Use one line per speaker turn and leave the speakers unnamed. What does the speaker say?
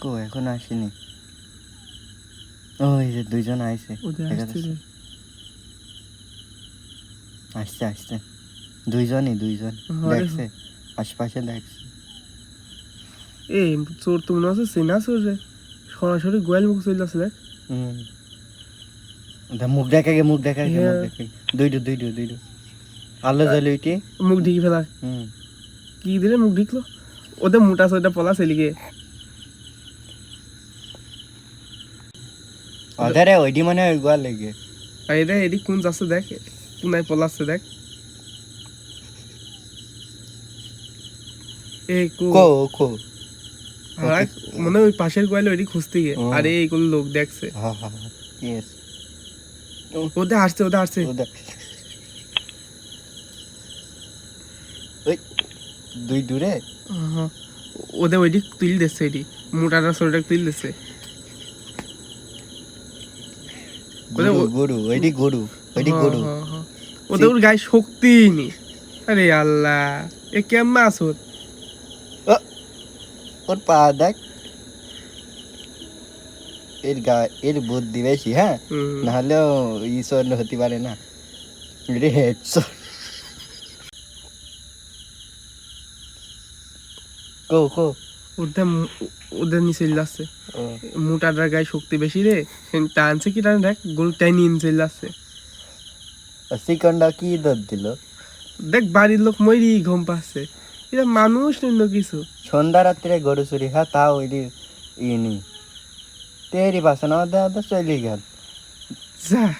কো এখন আসেনি। ওই যে দুইজন আইছে
আসছে
আসছে দুইজনই দুইজন।
হ্যাঁ।
দেখছে আশপাশে দেখছে।
এই চোর তো মনে হচ্ছে চেনা চোর রে। সরাসরি গোয়াল মুখ চলে আসছে দেখ।
মুখ দেখা গে মুখ দেখা গে মুখ
হ্যাঁ।
দেখা। দুইটো দুইটো দুইটো আলো জ্বলে উঠি।
মুখ ঢেকে ফেলা।
হুম।
কি দিলে মুখ ঢিকলো? ওদের মোটা সোটা পলা সেলিকে
ওদের ওইটি মানে গোয়া লেগে।
আর এদিক কোন যাচ্ছে দেখ কোনায় পলাচ্ছে দেখ। এই কো।
কো কো।
মনে ওই পাশের গোয়ালে ওইদিক খুঁজতে গিয়ে। আরে এইগুলো লোক দেখছে। ওদের হাসছে ওদের হাসছে
ওদের দুই দূরে।
ওদের ওইদিক তুল দিচ্ছে এটি। মোটাটা ছোটটা তুল দিচ্ছে
গরু ওইটি গরু ওইটি গরু।
ওদের ওর গায়ে শক্তি নেই। আরে আল্লাহ এ কেমন আছো
ওর পা দেখ। এর গা এর বুদ্ধি বেশি হ্যাঁ। নাহলেও ঈশ্বর হতে পারে না। রে হেডশট কো কো।
মু- ওদের নিচে যাচ্ছে মোটাটার গায়ে শক্তি বেশি রে। টানছে কি টান দেখ গোল টাইনি নিচে
আর চিকনটা কি দর দিল?
দেখ বাড়ির লোক মরি ঘুম পাচ্ছে। এটা মানুষ নিন্য কিছু।
সন্ধ্যা রাত্রে গরু চুরি খা তা ওইটি ইয়ে নি তেরি বাসা না ওদের ওদের চলে গেল।
যা।